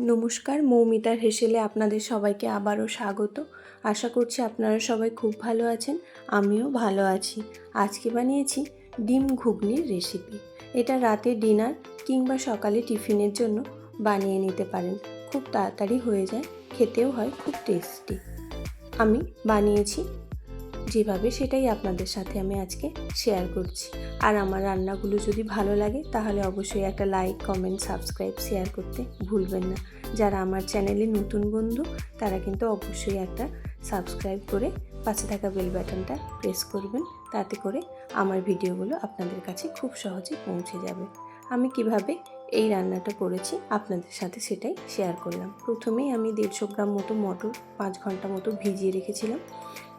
নমস্কার, মৌমিতার হেসেলে আপনাদের সবাইকে আবারও স্বাগত। আশা করছি আপনারা সবাই খুব ভালো আছেন, আমিও ভালো আছি। আজকে বানিয়েছি ডিম ঘুগনির রেসিপি। এটা রাতে ডিনার কিংবা সকালে টিফিনের জন্য বানিয়ে নিতে পারেন। খুব তাড়াতাড়ি হয়ে যায়, খেতেও হয়, খুব টেস্টি। আমি বানিয়েছি যেভাবে সেটাই আপনাদের সাথে আমি আজকে শেয়ার করছি। আর আমার রান্নাগুলো যদি ভালো লাগে, তাহলে অবশ্যই একটা লাইক কমেন্ট সাবস্ক্রাইব শেয়ার করতে ভুলবেন না। যারা আমার চ্যানেলে নতুন বন্ধু, তারা কিন্তু অবশ্যই একটা সাবস্ক্রাইব করে পাশে থাকা বেল বাটনটা প্রেস করবেন। তাতে করে আমার ভিডিওগুলো আপনাদের কাছে খুব সহজে পৌঁছে যাবে। আমি কীভাবে এই রান্নাটা করেছি, আপনাদের সাথে সেটাই শেয়ার করলাম। প্রথমেই আমি দেড়শো গ্রাম মতো মটর, পাঁচ ঘণ্টা মতো ভিজিয়ে রেখেছিলাম।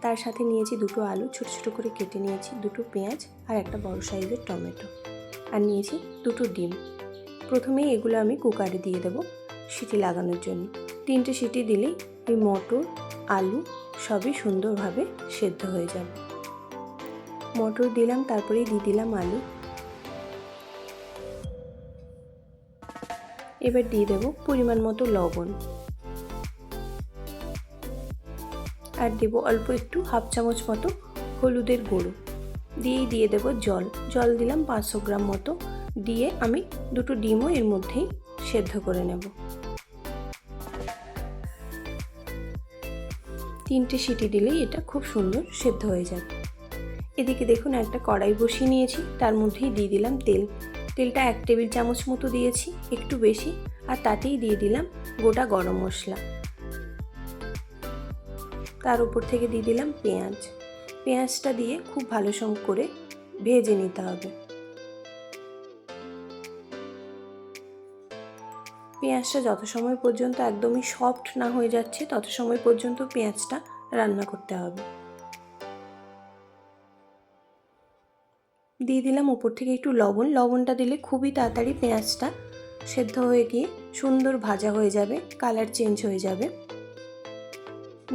তার সাথে নিয়েছি দুটো আলু, ছোটো ছোটো করে কেটে নিয়েছি, দুটো পেঁয়াজ আর একটা বড় সাইজের টমেটো। আর নিয়েছি দুটো ডিম। প্রথমেই এগুলো আমি কুকারে দিয়ে দেবো সিটি লাগানোর জন্য। তিনটে সিটি দিলেই এই মটর, আলু সবই সুন্দরভাবে সেদ্ধ হয়ে যাবে। মটর দিলাম, তারপরেই দিয়ে দিলাম আলু। এবার দিয়ে দেবো পরিমাণ মতো লবণ। আর দেবো অল্প একটু হাফ চামচ মতো হলুদের গুঁড়ো। দিয়েই দিয়ে দেবো জল। জল দিলাম পাঁচশো গ্রাম মতো। দিয়ে আমি দুটো ডিমও এর মধ্যেই সেদ্ধ করে নেব। তিনটে সিটি দিলেই এটা খুব সুন্দর সেদ্ধ হয়ে যাবে। এদিকে দেখুন একটা কড়াই বসিয়ে নিয়েছি। তার মধ্যেই দিয়ে দিলাম তেল। তেলটা এক টেবিল চামচ মতো দিয়েছি, একটু বেশি, আর তাতেই দিয়ে দিলাম গোটা গরম মশলা। তার উপর থেকে দিয়ে দিলাম পেঁয়াজ। পেঁয়াজটা দিয়ে খুব ভালো সম করে ভেজে নিতে হবে। পেঁয়াজটা যত সময় পর্যন্ত একদমই সফট না হয়ে যাচ্ছে, তত সময় পর্যন্ত পেঁয়াজটা রান্না করতে হবে। দিয়ে দিলাম উপর থেকে একটু লবণ। লবণটা দিলে খুবই তাড়াতাড়ি পেঁয়াজটা সেদ্ধ হয়ে গিয়ে সুন্দর ভাজা হয়ে যাবে কালার চেঞ্জ হয়ে যাবে।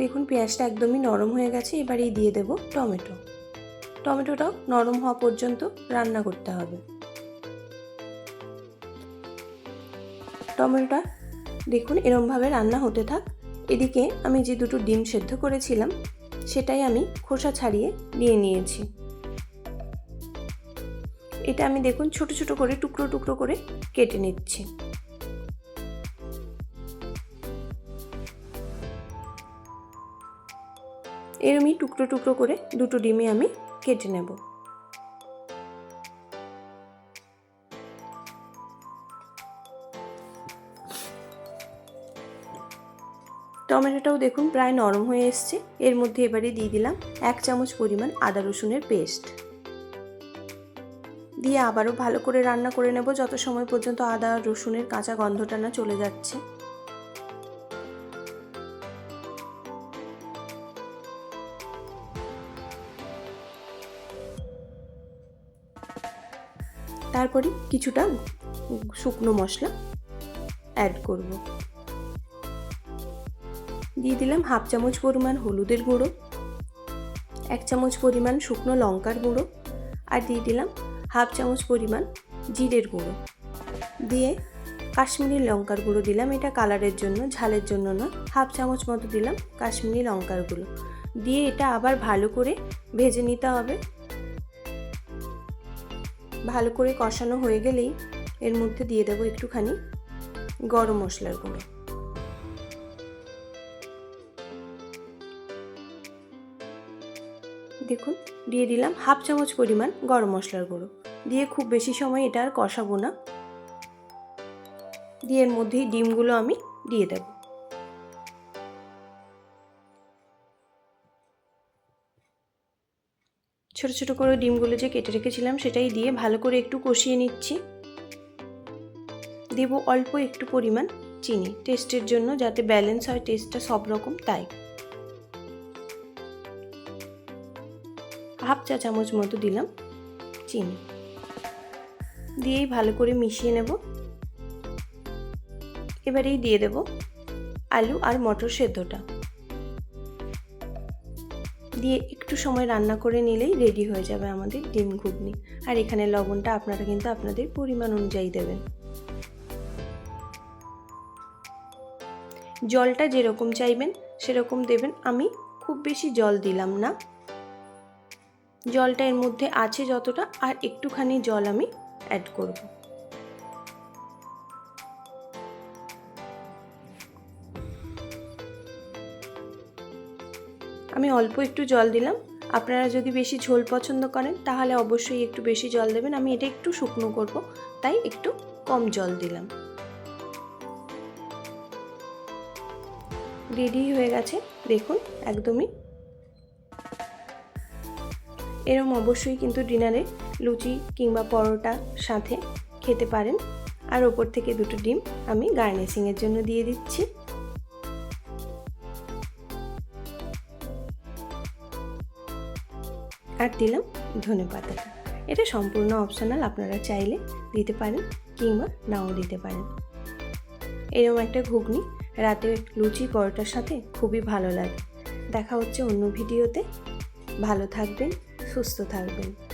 দেখুন পেঁয়াজটা একদমই নরম হয়ে গেছে, এবারেই দিয়ে দেব টমেটো। টমেটোটাও নরম হওয়া পর্যন্ত রান্না করতে হবে। টমেটোটা দেখুন এরমভাবে রান্না হতে থাক। এদিকে আমি যে দুটো ডিম সেদ্ধ করেছিলাম, সেটাই আমি খোসা ছাড়িয়ে দিয়ে নিয়েছি। এটা আমি দেখুন ছোট ছোট করে টুকরো টুকরো করে কেটে নিচ্ছি। এরমই টুকরো টুকরো করে দুটো ডিমে আমি কেটে নেব। টমেটোটাও দেখুন প্রায় নরম হয়ে এসছে। এর মধ্যে এবারে দিয়ে দিলাম এক চামচ পরিমাণ আদা রসুনের পেস্ট। দিয়ে আবারও ভালো করে রান্না করে নেব যত সময় পর্যন্ত আদা রসুনের কাঁচা গন্ধটা না চলে যাচ্ছে। তারপরে কিছুটা শুকনো মশলা অ্যাড করব। দিয়ে দিলাম হাফ চামচ পরিমাণ হলুদের গুঁড়ো, এক চামচ পরিমাণ শুকনো লঙ্কার গুঁড়ো আর দিয়ে দিলাম হাফ চামচ পরিমাণ জিরের গুঁড়ো। দিয়ে কাশ্মীরি লঙ্কার গুঁড়ো দিলাম, এটা কালারের জন্য, ঝালের জন্য না, হাফ চামচ মতো দিলাম কাশ্মীরি লঙ্কার গুঁড়ো। দিয়ে এটা আবার ভালো করে ভেজে নিতে হবে। ভালো করে কষানো হয়ে গেলেই এর মধ্যে দিয়ে দেবো একটুখানি গরম মশলার গুঁড়ো। দেখুন, দিয়ে দিলাম হাফ চামচ পরিমাণ গরম মশলার গুঁড়ো। দিয়ে খুব বেশি সময় এটা আর কষাবো না। দিয়ে এর মধ্যেই ডিমগুলো আমি দিয়ে দেব। ছোট ছোট করে ডিমগুলো যে কেটে রেখেছিলাম সেটাই দিয়ে ভালো করে একটু কষিয়ে নিচ্ছি। দেব অল্প একটু পরিমাণ চিনি, টেস্টের জন্য যাতে ব্যালেন্স হয় টেস্টটা সব রকম, তাই। হাফ চা চামচ মতো দিলাম চিনি। দিয়েই ভালো করে মিশিয়ে নেব। এবারেই দিয়ে দেব আলু আর মটর সেদ্ধটা। দিয়ে একটু সময় রান্না করে নিলেই রেডি হয়ে যাবে আমাদের ডিম ঘুগনি। আর এখানে লবণটা আপনারা কিন্তু আপনাদের পরিমাণ অনুযায়ী দেবেন। জলটা যেরকম চাইবেন, সেরকম দেবেন। আমি খুব বেশি জল দিলাম না। জলটা এর মধ্যে আছে যতটা, আর একটুখানি জল আমি অ্যাড করব। আমি অল্প একটু জল দিলাম। আপনারা যদি বেশি ঝোল পছন্দ করেন, তাহলে অবশ্যই একটু বেশি জল দেবেন। আমি এটা একটু শুকনো করব, তাই একটু কম জল দিলাম। রেডি হয়ে গেছে। দেখুন, একদমই। এরম অবশ্যই কিন্তু ডিনারে লুচি কিংবা পরোটা সাথে খেতে পারেন। আর ওপর থেকে দুটো ডিম আমি গার্নিশিংয়ের জন্য দিয়ে দিচ্ছি। আর দিলাম ধনে পাতাটা এটা সম্পূর্ণ অপশনাল আপনারা চাইলে দিতে পারেন কিংবা নাও দিতে পারেন। এরকম একটা ঘুগনি রাতে লুচি পরোটার সাথে খুবই ভালো লাগে। দেখা হচ্ছে অন্য ভিডিওতে। ভালো থাকবেন, সুস্থ থাকবেন।